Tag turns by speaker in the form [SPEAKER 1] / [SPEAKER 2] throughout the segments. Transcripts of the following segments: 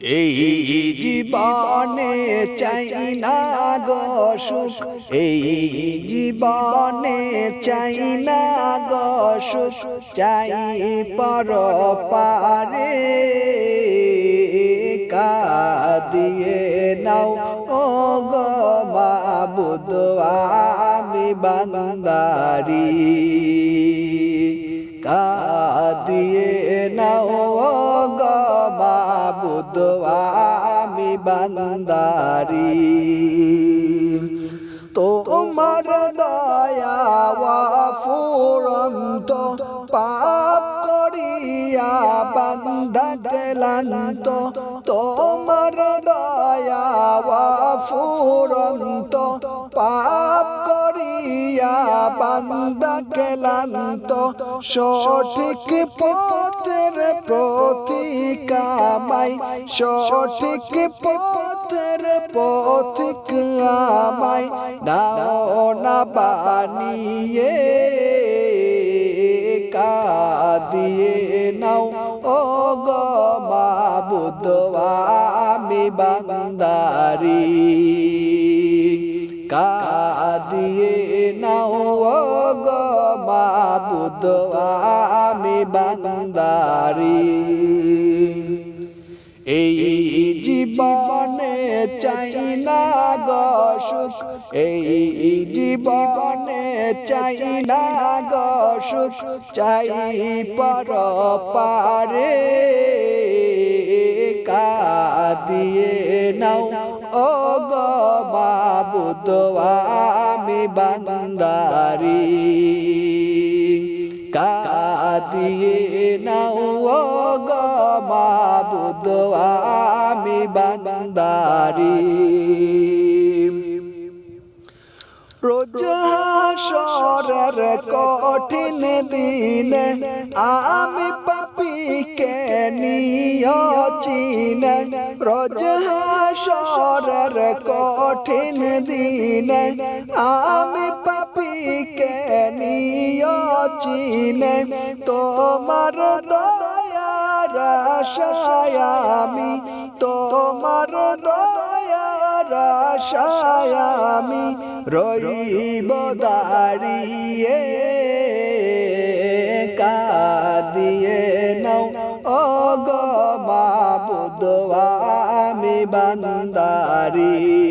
[SPEAKER 1] এই জীবনে চাই না গো সুখ, এই জীবনে চাই না গো সুখ, চাই পর পারে কাদিয়ে নাও, ও গো মাবুদ, আমি বান্দারি। কাদিয়ে নাও মাবুদ আমি বান্দারি। তোমার দয়া ফুরন্ত পাপ করিয়া বান্দা গেলান্ত তোমার দয়া ফুরন্ত পাপ করিয়া বান্দা গেলান্ত সঠিক পথের প্রতিকামাই সঠিক পথের পথিক আমায়, নাও না বানিয়ে, কাদিয়ে নাও। ও গো মাবুদ, আমি বান্দারি, কাদিয়ে নাও। ও গো মাবুদ আমি বান্দারি। এই জীবনে চাই না গো সুখ এই জীবনে চাই না গো সুখ চাই পর পারে কাদিয়ে নাও। ও গো বাবুদ আমি বান্দারি। কাদিয়ে নাও ও গো মাবুদ আমি বান্দারি। রোজ হাসরের কঠিন দিনে আমি পাপিকে নিয়চিনে রোজ কঠিন দিনে, আমি পাপিকে নিয়চিনে তোমার দয়ার আমি, তোমার দয়ার আশায় আমি রইব দাঁড়িয়ে, কাদিয়ে নাও। ও গো মাবুদ, আমি বান্দারি।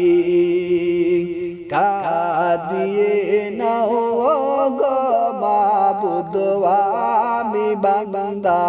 [SPEAKER 1] banda.